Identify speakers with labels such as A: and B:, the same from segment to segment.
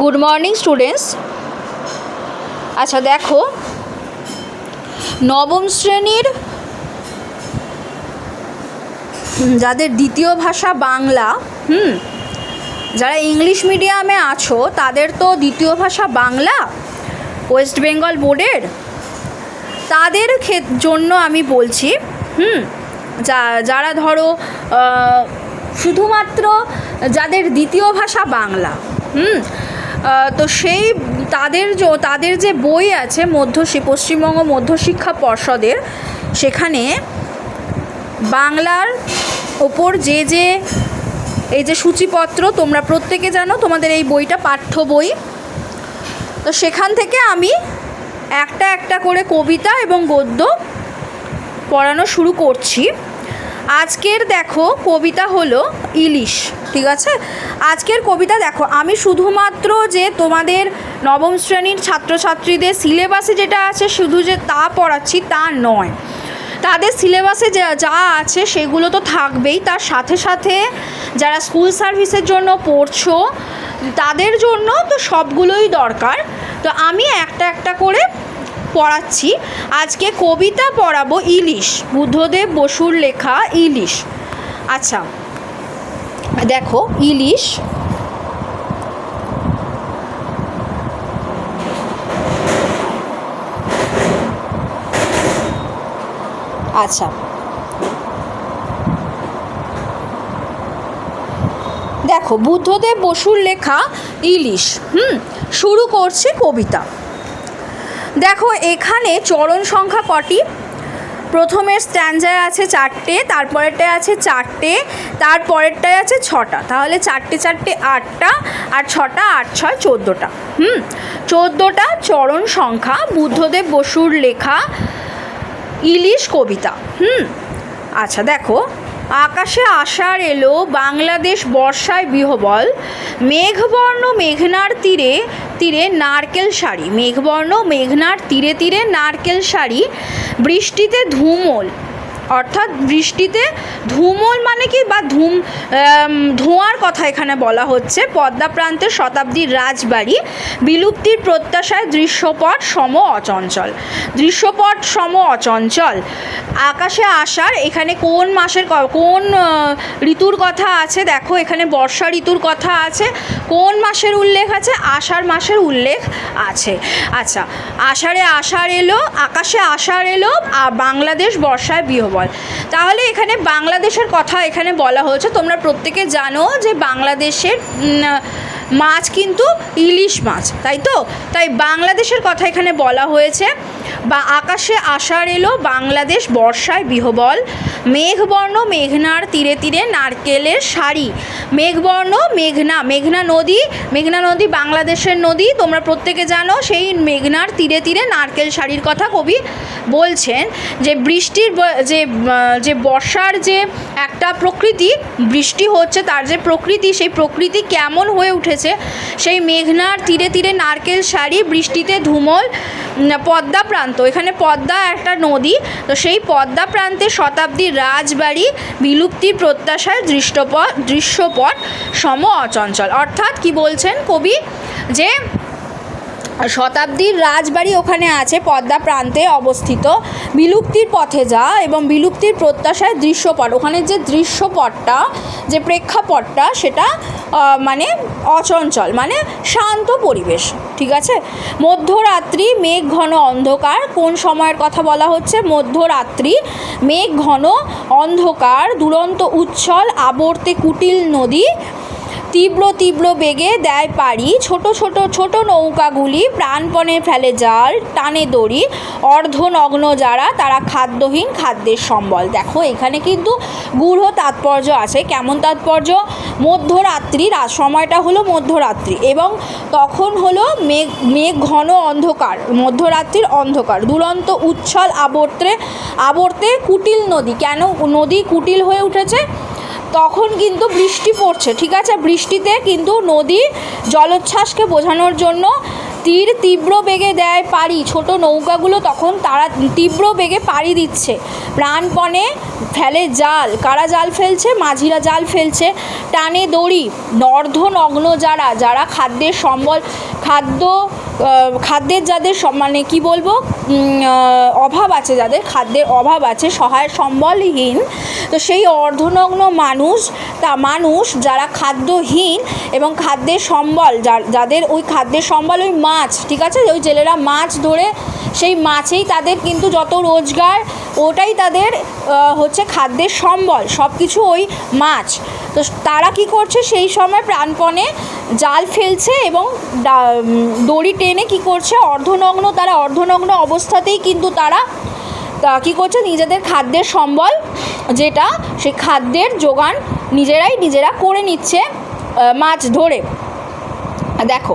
A: Good morning students আচ্ছা দেখো। নবম শ্রেণির যাদের দ্বিতীয় ভাষা বাংলা, হুম, যারা ইংলিশ মিডিয়ামে আছো, তাদের তো দ্বিতীয় ভাষা বাংলা, ওয়েস্ট বেঙ্গল বোর্ডের। তাদের জন্য আমি বলছি, হুম, যা, যারা ধরো শুধুমাত্র যাদের দ্বিতীয় ভাষা বাংলা, হুম তো সেই তাদের তাদের যে বই আছে মধ্য পশ্চিমবঙ্গ মধ্যশিক্ষা পর্ষদের, সেখানে বাংলার ওপর যে যে, এই যে সূচিপত্র তোমরা প্রত্যেকে জানো, তোমাদের এই বইটা পাঠ্য বই। তো সেখান থেকে আমি একটা একটা করে কবিতা এবং গদ্য পড়ানো শুরু করছি। আজকের দেখো কবিতা হলো ইলিশ, ঠিক আছে? আজকের কবিতা দেখো, আমি শুধুমাত্র যে তোমাদের নবম শ্রেণির ছাত্রছাত্রীদের সিলেবাসে যেটা আছে, শুধু যে তা পড়াচ্ছি তা নয়। তাদের সিলেবাসে যা যা আছে সেগুলো তো থাকবেই। তার সাথে সাথে যারা স্কুল সার্ভিসের জন্য পড়ছো, তাদের জন্য তো সবগুলোই দরকার। তো আমি একটা একটা করে পড়াচ্ছি। আজকে কবিতা পড়াবো ইলিশ, বুদ্ধদেব বসুর লেখা ইলিশ। আচ্ছা দেখো, ইলিশ। আচ্ছা। দেখো, বুদ্ধদেব বসুর লেখা ইলিশ। হুম, শুরু করছি কবিতা। দেখো, এখানে চরণ সংখ্যা কটি? প্রথমের স্ট্যান্ডায় আছে চারটে তারপরেরটায় আছে চারটে তারপরেরটায় আছে ছটা। তাহলে চারটে চারটে, আটটা, আর ছটা, আট, ছয়, চোদ্দোটা। হুম? চোদ্দোটা চরণ সংখ্যা, বুদ্ধদেব বসুর লেখা ইলিশ কবিতা। হুম? আচ্ছা দেখো আকাশে আষাঢ় এলো, বাংলাদেশ বর্ষায় বিহবল। মেঘবর্ণ মেঘনার তীরে তীরে নারকেল শাড়ি মেঘবর্ণ মেঘনার তীরে তীরে নারকেল শাড়ি বৃষ্টিতে ধুমল। অর্থাৎ বৃষ্টিতে ধুমল মানে কি বা ধুম ধোঁয়ার কথা এখানে বলা হচ্ছে। পদ্মা প্রান্তের শতাব্দীর রাজবাড়ি, বিলুপ্তির প্রত্যাশায় দৃশ্যপট সম অচঞ্চল। দৃশ্যপট সম অচঞ্চল। আকাশে আসার এখানে কোন মাসের কোন ঋতুর কথা আছে? দেখো, এখানে বর্ষা ঋতুর কথা আছে। কোন মাসের উল্লেখ আছে? আষাঢ় মাসের উল্লেখ আছে। আচ্ছা আষাঢ়ে আষাঢ় এলো, আকাশে আষাঢ় এলো, আর বাংলাদেশ বর্ষায় বিহবল তাহলে এখানে বাংলাদেশের কথা এখানে বলা হয়েছে। তোমরা প্রত্যেকে জানো যে বাংলাদেশের মাছ কিন্তু ইলিশ মাছ, তাই তো? তাই বাংলাদেশের কথা এখানে বলা হয়েছে, বা আকাশে আষাঢ় এলো, বাংলাদেশ বর্ষায় বিহবল, মেঘবর্ণ মেঘনার তীরে তীরে নারকেলের শাড়ি মেঘবর্ণ মেঘনা মেঘনা নদী মেঘনা নদী বাংলাদেশের নদী, তোমরা প্রত্যেকে জানো, সেই মেঘনার তীরে তীরে নারকেল শাড়ির কথা কবি বলছেন, যে বৃষ্টির যে যে বর্ষার যে একটা প্রকৃতি, বৃষ্টি হচ্ছে তার যে প্রকৃতি, সেই প্রকৃতি কেমন হয়ে উঠেছে সেই মেঘনার তীরে তীরে নারকেল শাড়ি বৃষ্টিতে ধুমল পদ্মা প্রান্ত। এখানে পদ্মা একটা নদী। তো সেই পদ্মা প্রান্তে শতাব্দীর রাজবাড়ি বিলুপ্তির প্রত্যাশার দৃষ্টপট দৃশ্যপট সম অচঞ্চল অর্থাৎ কি বলছেন কবি? যে শতাব্দীর রাজবাড়ি ওখানে আছে, পদ্মা প্রান্তে অবস্থিত। বিলুপ্তির পথে যা এবং বিলুপ্তির প্রত্যাশায় দৃশ্যপট। ওখানে যে দৃশ্যপটটা, যে প্রেক্ষাপটটা, সেটা মানে অচঞ্চল মানে শান্ত পরিবেশ, ঠিক আছে? মধ্যরাত্রি, মেঘ ঘন অন্ধকার, কোন সময়ের কথা বলা হচ্ছে? মধ্যরাত্রি, মেঘ ঘন অন্ধকার, দুরন্ত উচ্ছল, আবর্তে কুটিল নদী তীব্র তীব্র বেগে দেয় পাড়ি। ছোট ছোট ছোট নৌকাগুলি প্রাণপণে ফেলে জাল, টানে দড়ি, অর্ধনগ্ন যারা, তারা খাদ্যহীন খাদ্যের সম্বল। দেখো, এখানে কিন্তু গূঢ় তাৎপর্য আছে। কেমন তাৎপর্য? মধ্যরাত্রি রাত সময়টা হলো মধ্যরাত্রি এবং তখন হলো মেঘ মেঘ ঘন অন্ধকার, মধ্যরাত্রির অন্ধকার। দুরন্ত, উচ্ছল আবর্তে আবর্তে কুটিল নদী। কেন নদী কুটিল হয়ে উঠেছে? তখন কিন্তু বৃষ্টি পড়ছে, ঠিক আছে? বৃষ্টিতে কিন্তু নদী জলোচ্ছ্বাসকে বোঝানোর জন্য তীর তীব্র বেগে দেয় পাড়ি। ছোট নৌকাগুলো তখন তারা তীব্র বেগে পাড়ি দিচ্ছে। প্রাণপণে ফেলে জাল। কারা জাল ফেলছে? মাঝিরা জাল ফেলছে। টানে দড়ি। নর্ধনগ্ন যারা যারা খাদ্যের সম্বল খাদ্য খাদ্যের যাদের মানে কি বলব অভাব আছে যাদের, খাদ্যের অভাব আছে, সহায় সম্বলহীন, তো সেই অর্ধনগ্ন মানুষ, তা মানুষ যারা খাদ্যহীন এবং খাদ্যের সম্বল যাদের ওই খাদ্যের সম্বল ওই মাছ, ঠিক আছে? ওই জেলেরা মাছ ধরে সেই মাছেই তাদের কিন্তু যত রোজগার, ওটাই তাদের হচ্ছে খাদ্যের সম্বল সব কিছু ওই মাছ। তো তারা কি করছে? সেই সময় প্রাণপণে জাল ফেলছে এবং দড়ি টেনে কি করছে, অর্ধনগ্ন, তারা অর্ধনগ্ন অবস্থাতেই কিন্তু তারা, তা কী করছে, নিজেদের খাদ্যের সম্বল যেটা সে খাদ্যের যোগান নিজেরাই নিজেরা করে নিচ্ছে মাছ ধরে। দেখো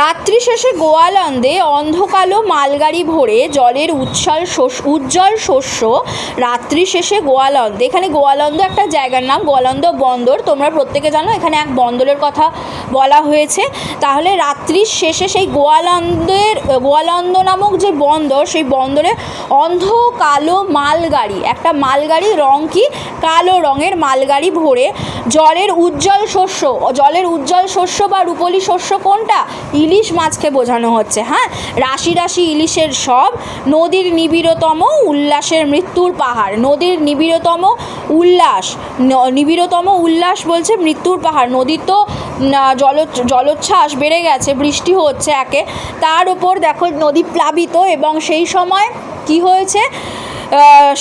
A: রাত্রি শেষে গোয়ালন্দে অন্ধকালো মালগাড়ি ভরে জলের শস্য উজ্জ্বল শস্য রাত্রি শেষে গোয়ালন্দে। এখানে গোয়ালন্দ একটা জায়গার নাম, গোয়ালন্দ বন্দর। তোমরা প্রত্যেকে জানো, এখানে এক বন্দরের কথা বলা হয়েছে। তাহলে রাত্রির শেষে সেই গোয়ালন্দের, গোয়ালন্দ নামক যে বন্দর, সেই বন্দরে অন্ধ কালো মালগাড়ি, একটা মালগাড়ি রং কি? কালো রঙের মালগাড়ি ভরে জলের উজ্জ্বল শস্য, জলের উজ্জ্বল শস্য বা রূপলি শস্য কোনটা? ইলিশ মাছকে বোঝানো হচ্ছে হ্যাঁ? রাশি রাশি ইলিশের সব, নদীর নিবিড়তম উল্লাসের মৃত্যুর পাহাড়। নদীর নিবিড়তম উল্লাস নিবিড়তম উল্লাস বলছে মৃত্যুর পাহাড়। নদীর তো জল, জলোচ্ছ্বাস বেড়ে গেছে, বৃষ্টি হচ্ছে একে। তার উপর দেখো নদী প্লাবিত এবং সেই সময় কি হয়েছে?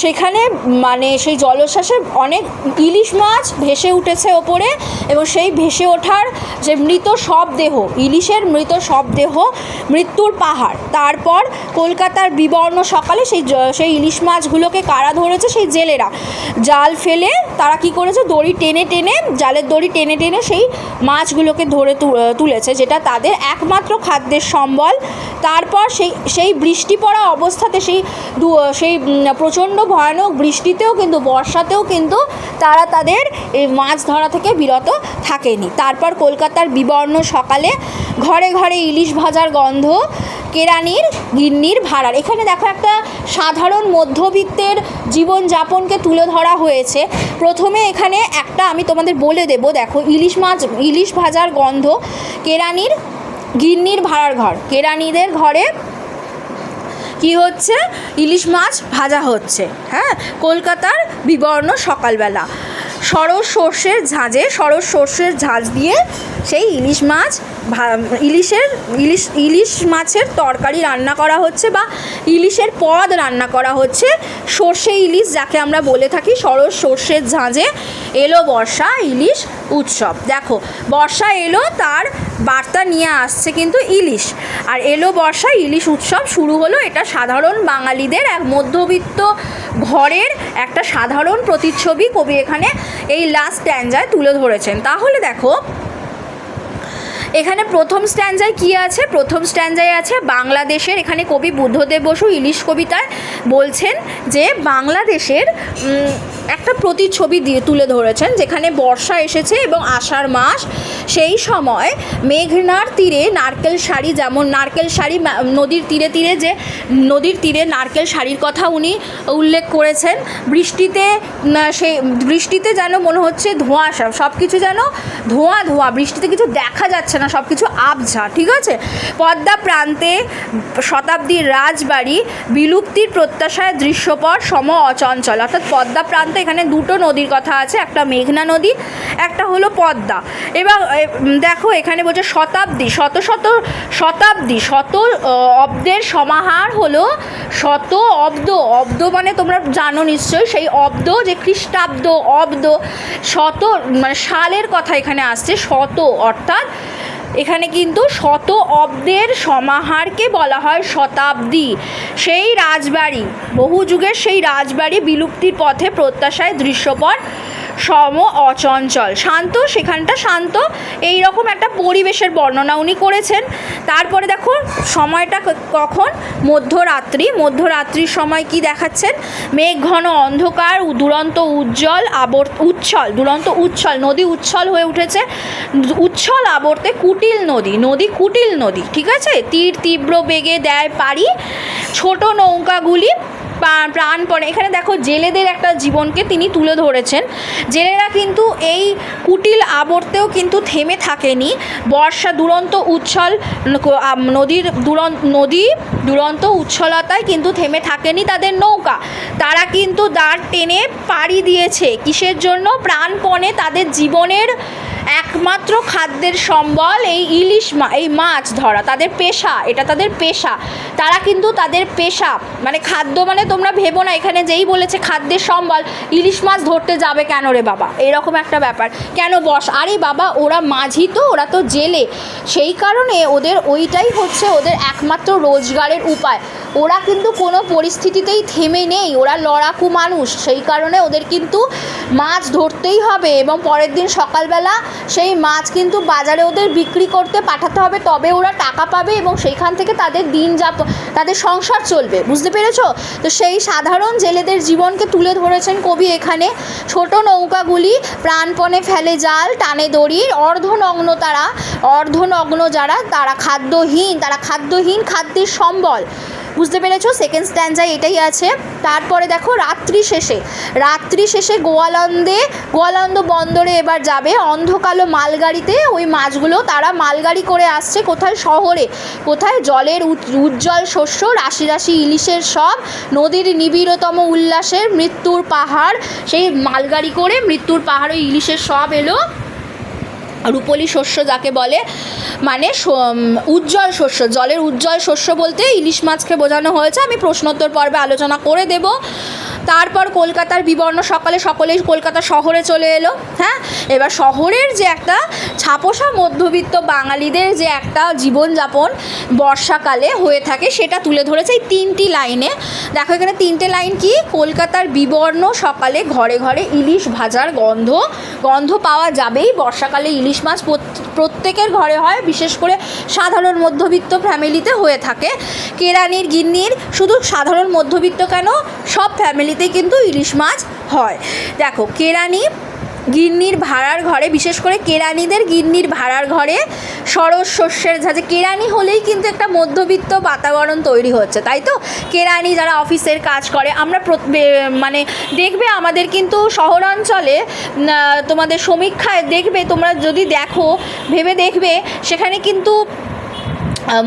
A: সেখানে মানে সেই জলোচ্ছ্বাসে অনেক ইলিশ মাছ ভেসে উঠেছে ওপরে এবং সেই ভেসে ওঠার যে মৃত সব দেহ ইলিশের মৃত সব দেহ মৃত্যুর পাহাড়। তারপর কলকাতার বিবর্ণ সকালে সেই সেই ইলিশ মাছগুলোকে কারা ধরেছে? সেই জেলেরা। জাল ফেলে তারা কি করেছে? দড়ি টেনে টেনে, জালের দড়ি টেনে টেনে সেই মাছগুলোকে ধরে তুলেছে, যেটা তাদের একমাত্র খাদ্যের সম্বল। তারপর সেই সেই বৃষ্টি পড়া অবস্থাতে সেই সেই প্রচণ্ড ভয়ানক বৃষ্টিতেও কিন্তু, বর্ষাতেও কিন্তু তারা তাদের মাছ ধরা থেকে বিরত থাকেনি। তারপর কলকাতার বিবর্ণ সকালে ঘরে ঘরে ইলিশ ভাজার গন্ধ, কেরানির গিন্নির ভাড়ার। এখানে দেখো একটা সাধারণ মধ্যবিত্তের জীবনযাপনকে তুলে ধরা হয়েছে। প্রথমে এখানে একটা আমি তোমাদের বলে দেব, দেখো ইলিশ মাছ, ইলিশ ভাজার গন্ধ, কেরানির গিন্নির ভাড়ার ঘর। কেরানিদের ঘরে কি হচ্ছে? ইলিশ মাছ ভাজা হচ্ছে হ্যাঁ? কলকাতার বিবর্ণ সকালবেলা। সরস সর্ষের ঝাঁঝে সরস সর্ষের ঝাঁঝ দিয়ে সেই ইলিশ মাছ ইলিশের, ইলিশ ইলিশ মাছের তরকারি রান্না করা হচ্ছে বা ইলিশের পদ রান্না করা হচ্ছে। সর্ষে ইলিশ যাকে আমরা বলে থাকি সরস সর্ষের ঝাঁঝে, এলো বর্ষা ইলিশ উৎসব। দেখো, বর্ষা এলো, তার বার্তা নিয়ে আসছে কিন্তু ইলিশ। আর এলো বর্ষা, ইলিশ উৎসব শুরু হলো এটা সাধারণ বাঙালিদের এক মধ্যবিত্ত ঘরের একটা সাধারণ প্রতিচ্ছবি। কবি এখানে এই লাস্ট স্ট্যান্ডায় তুলে ধরেছেন। তাহলে দেখো এখানে প্রথম স্ট্যান্ডায় কি আছে? প্রথম স্ট্যান্ডায় আছে বাংলাদেশের, এখানে কবি বুদ্ধদেব বসু, ইলিশ কবিতায় বলছেন যে বাংলাদেশের একটা প্রতিচ্ছবি দিয়ে তুলে ধরেছেন, যেখানে বর্ষা এসেছে এবং আষাঢ় মাস। সেই সময় মেঘনার তীরে নারকেল শাড়ি যেমন নারকেল শাড়ি নদীর তীরে তীরে যে নদীর তীরে নারকেল শাড়ির কথা উনি উল্লেখ করেছেন, বৃষ্টিতে সেই বৃষ্টিতে যেন মনে হচ্ছে ধোঁয়াশা সব কিছু যেন ধোঁয়া ধোঁয়া, বৃষ্টিতে কিছু দেখা যাচ্ছে না সব কিছু আবঝা ঠিক আছে? পদ্মা প্রান্তে শতাব্দীর রাজবাড়ি বিলুপ্তির প্রত্যাশায় দৃশ্যপট সম অচঞ্চল। অর্থাৎ পদ্মা প্রান্তে এখানে দুটো নদীর কথা আছে, একটা মেঘনা নদী, একটা হলো পদ্মা। এবং দেখো এখানে বলছে শতাব্দী, শত শত শতাব্দী, শত অব্দের সমাহার হলো শত অব্দ। অব্দ মানে তোমরা জানো নিশ্চয়ই, সেই অব্দ যে খ্রিস্টাব্দ অব্দ, শত মানে সালের কথা এখানে আসছে, শত, অর্থাৎ এখানে কিন্তু শত অব্দের সমাহারকে বলা হয় শতাব্দী। সেই রাজবাড়ি বহু যুগের সেই রাজবাড়ি বিলুপ্তির পথে প্রত্যাশায় দৃশ্যপট সম অচঞ্চল। শান্ত, সেখানটা শান্ত। এই রকম একটা পরিবেশের বর্ণনা উনি করেছেন। তারপরে দেখো, সময়টা কখন? মধ্যরাত্রি। মধ্যরাত্রির সময় কি দেখাচ্ছেন? মেঘ, ঘন অন্ধকার দুরন্ত উজ্জ্বল আবর উচ্ছল, দুরন্ত উচ্ছল, নদী উচ্ছল হয়ে উঠেছে। উচ্ছল আবর্তে কুটিল নদী নদী কুটিল নদী, ঠিক আছে? তীর তীব্র বেগে দেয় পারি ছোট নৌকাগুলি প্রাণপণে। এখানে দেখো জেলেদের একটা জীবনকে তিনি তুলে ধরেছেন। জেলেরা কিন্তু এই কুটিল আবর্তেও কিন্তু থেমে থাকেনি। বর্ষা দুরন্ত উচ্ছল নদীর দুরন্ত নদী দুরন্ত উচ্ছলতায় কিন্তু থেমে থাকেনি তাদের নৌকা। তারা কিন্তু দাঁড় টেনে পাড়ি দিয়েছে। কিসের জন্য? প্রাণপণে তাদের জীবনের একমাত্র খাদ্যের সম্বল এই ইলিশ মা, এই মাছ ধরা, তাদের পেশা, এটা তাদের পেশা। তারা কিন্তু তাদের পেশা। মানে খাদ্য মানে তোমরা ভেবো না, এখানে যেই বলেছে খাদ্যের সম্বল, ইলিশ মাছ ধরতে যাবে কেন রে বাবা? এরকম একটা ব্যাপার। কেন বস? আরে বাবা, ওরা মাঝি তো, ওরা তো জেলে। সেই কারণে ওদের ওইটাই হচ্ছে ওদের একমাত্র রোজগারের উপায়। ওরা কিন্তু কোনো পরিস্থিতিতেই থেমে নেই, ওরা লড়াকু মানুষ। সেই কারণে ওদের কিন্তু মাছ ধরতেই হবে এবং পরের দিন সকালবেলা সেই মাছ কিন্তু বাজারে ওদের বিক্রি করতে পাঠাতে হবে, তবে ওরা টাকা পাবে এবং সেইখান থেকে তাদের দিন যাপ, তাদের সংসার চলবে। বুঝতে পেরেছ? তো সেই সাধারণ জেলেদের জীবনকে তুলে ধরেছেন কবি এখানে। ছোট নৌকাগুলি প্রাণপণে ফেলে জাল, টানে দড়ি, অর্ধনগ্ন তারা, অর্ধনগ্ন যারা, তারা খাদ্যহীন তারা খাদ্যহীন খাদ্যের সম্বল। বুঝতে পেরেছ? সেকেন্ড স্ট্যান্ডায় এটাই আছে। তারপরে দেখো, রাত্রি শেষে। রাত্রি শেষে গোয়ালন্দে, গোয়ালন্দ বন্দরে এবার যাবে। অন্ধকালো মালগাড়িতে ওই মাছগুলো, তারা মালগাড়ি করে আসছে কোথায়? শহরে। কোথায়? জলের উজ্জ্বল শস্য, রাশি রাশি ইলিশের সব, নদীর নিবিড়তম উল্লাসের মৃত্যুর পাহাড়। সেই মালগাড়ি করে মৃত্যুর পাহাড়ে ইলিশের সব এলো। রূপলি শস্য যাকে বলে মানে উজ্জ্বল শস্য, জলের উজ্জ্বল শস্য বলতে ইলিশ মাছকে বোঝানো হয়েছে। আমি প্রশ্নোত্তর পর্বে আলোচনা করে দেব। তারপর কলকাতার বিবর্ণ সকালে সকলেই কলকাতা শহরে চলে এলো হ্যাঁ? এবার শহরের যে একটা ছাপোষা মধ্যবিত্ত বাঙালিদের যে একটা জীবনযাপন বর্ষাকালে হয়ে থাকে, সেটা তুলে ধরেছে এই তিনটি লাইনে। দেখো এখানে তিনটে লাইন কি? কলকাতার বিবর্ণ সকালে ঘরে ঘরে ইলিশ ভাজার গন্ধ গন্ধ পাওয়া যাবেই। বর্ষাকালে ইলিশ মাছ প্রত- প্রত্যেকের ঘরে হয়, বিশেষ করে সাধারণ মধ্যবিত্ত ফ্যামিলিতে হয়ে থাকে। কেরানির, গিন্নির, শুধু সাধারণ মধ্যবিত্ত কেন? সব ফ্যামিলিতেই কিন্তু ইলিশ মাছ হয়। দেখো, কেরানি গিন্নির ভাড়ার ঘরে, বিশেষ করে কেরানিদের গিন্নির ভাড়ার ঘরে সরস শস্যের ঝাঁঝে, কেরানি হলেই কিন্তু একটা মধ্যবিত্ত বাতাবরণ তৈরি হচ্ছে, তাই তো? কেরানি যারা অফিসের কাজ করে, আমরা মানে দেখবে আমাদের কিন্তু শহরাঞ্চলে তোমাদের সমীক্ষায় দেখবে, তোমরা যদি দেখো, ভেবে দেখবে, সেখানে কিন্তু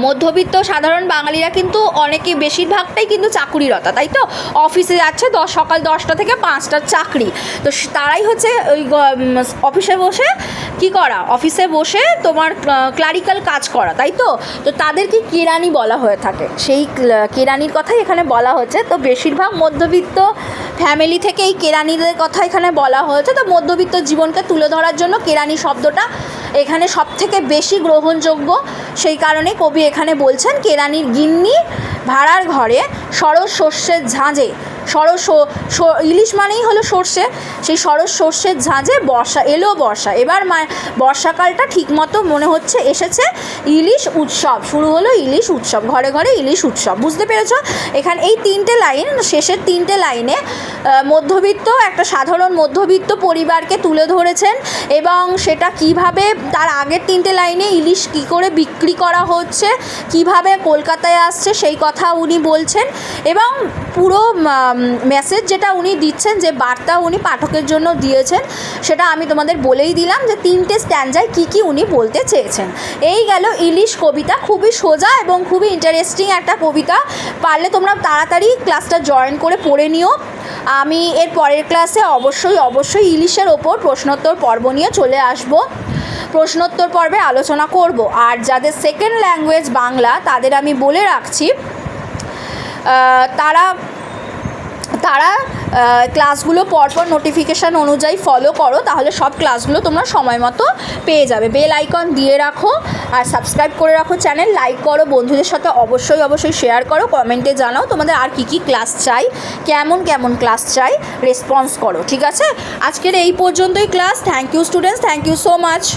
A: মধ্যবিত্ত সাধারণ বাঙালিরা কিন্তু অনেকে বেশিরভাগটাই কিন্তু চাকুরিরতা, তাই তো? অফিসে যাচ্ছে দশ, সকাল দশটা থেকে পাঁচটার চাকরি। তো তারাই হচ্ছে ওই অফিসে বসে কি করা? অফিসে বসে তোমার ক্লারিক্যাল কাজ করা, তাই তো? তো তাদেরকে কেরানি বলা হয়ে থাকে। সেই কেরানির কথাই এখানে বলা হচ্ছে। তো বেশিরভাগ মধ্যবিত্ত ফ্যামিলি থেকে এই কেরানিদের কথা এখানে বলা হয়েছে। তো মধ্যবিত্ত জীবনকে তুলে ধরার জন্য কেরানি শব্দটা এখানে সব থেকে বেশি গ্রহণযোগ্য। সেই কারণে কবি এখানে বলছেন, কেরানির গিন্নি ভাড়ার ঘরে সরস শস্যের ঝাঁঝে সরস ইলিশ মানেই হলো সর্ষে। সেই সরস সর্ষের ঝাঁঝে বর্ষা, এলো বর্ষা। এবার বর্ষাকালটা ঠিকমতো মনে হচ্ছে, এসেছে ইলিশ উৎসব। শুরু হলো ইলিশ উৎসব, ঘরে ঘরে ইলিশ উৎসব। বুঝতে পেরেছ? এখানে, এই তিনটে লাইন, শেষের তিনটে লাইনে মধ্যবিত্ত, একটা সাধারণ মধ্যবিত্ত পরিবারকে তুলে ধরেছেন এবং সেটা কীভাবে তার আগের তিনটে লাইনে ইলিশ কী করে বিক্রি করা হচ্ছে, কীভাবে কলকাতায় আসছে সেই কথা উনি বলছেন এবং পুরো মেসেজ যেটা উনি দিচ্ছেন, যে বার্তা উনি পাঠকের জন্য দিয়েছেন, সেটা আমি তোমাদের বলেই দিলাম যে তিনটে স্ট্যান্ডায় কী কী উনি বলতে চেয়েছেন। এই গেল ইলিশ কবিতা, খুবই সোজা এবং খুবই ইন্টারেস্টিং একটা কবিতা। পারলে তোমরা তাড়াতাড়ি ক্লাসটা জয়েন করে পড়ে নিও। আমি এর পরের ক্লাসে অবশ্যই অবশ্যই ইলিশের ওপর প্রশ্নোত্তর পর্ব নিয়ে চলে আসব। প্রশ্নোত্তর পর্বে আলোচনা করব। আর যাদের সেকেন্ড ল্যাঙ্গুয়েজ বাংলা, তাদের আমি বলে রাখছি তারা তারা ক্লাসগুলো পরপর নোটিফিকেশান অনুযায়ী ফলো করো, তাহলে সব ক্লাসগুলো তোমরা সময় মতো পেয়ে যাবে। বেল আইকন দিয়ে রাখো আর সাবস্ক্রাইব করে রাখো চ্যানেল লাইক করো, বন্ধুদের সাথে অবশ্যই অবশ্যই শেয়ার করো কমেন্টে জানাও তোমাদের আর কী কী ক্লাস চাই, কেমন কেমন ক্লাস চাই রেসপন্স করো, ঠিক আছে? আজকের এই পর্যন্তই class thank you students thank you so much